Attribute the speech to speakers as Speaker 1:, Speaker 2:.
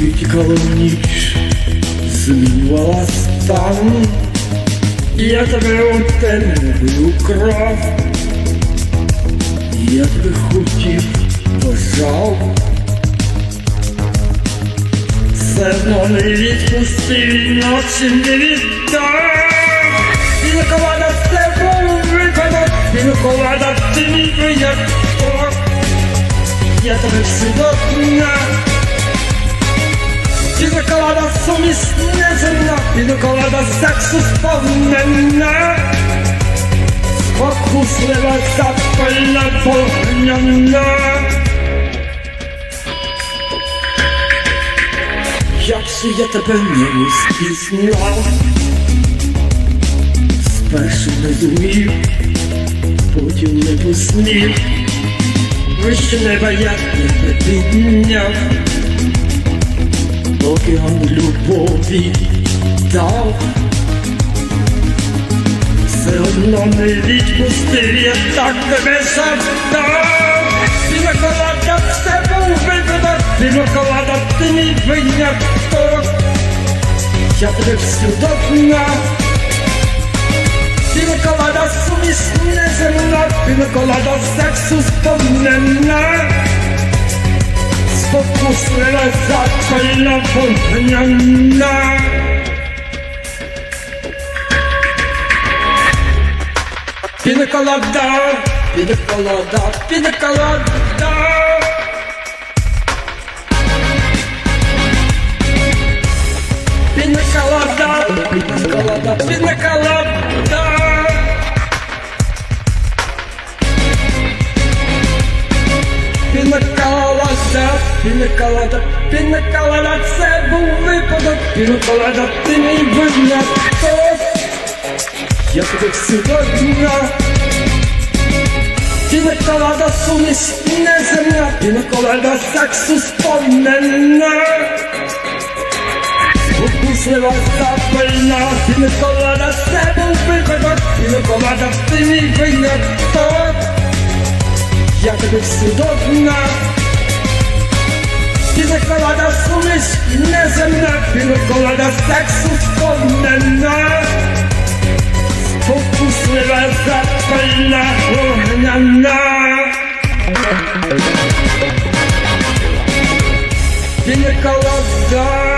Speaker 1: Світікала ніч, змінювала стан, я тебе у темну кров, я тебе хотів, бажав, все одно не відпустив, ночі не віддав. І наковада з тебе і наковада ти мій виняток. Я тебе всюди дня. Піноколада сумість неземна, піноколада сексу сповнена. Спокуслива запальна вогняна. Як же я тебе не розпізнав, спершу не зумів, потім не посмів, вище неба я тебе підняв океан любові дав, все одно не відпустив, я так тебе завдав. Піноколада все був випадок, піноколада ти мій виняток. Я тебе всюди дна. Піноколада сумість неземна, піноколада сексу сповнена وصل لذت بین پرکننه Pina colada, pina colada, pina colada. Pina colada, pina colada, pina colada. Pina colada. Пінаколада, пінаколада, це був випадок. Пінаколада, ти мій виняток. Я тебе всюди дня. Пінаколада, сумість неземна, пінаколада, сексу сповнена. Укуслива запальна, пінаколада, це був випадок. Пінаколада, ти мій виняток. Я i wykładasz sumyślne zemnaki, wykładasz tekstów podmęna. Pokusy was zapalna, ohniana. Ginekologia.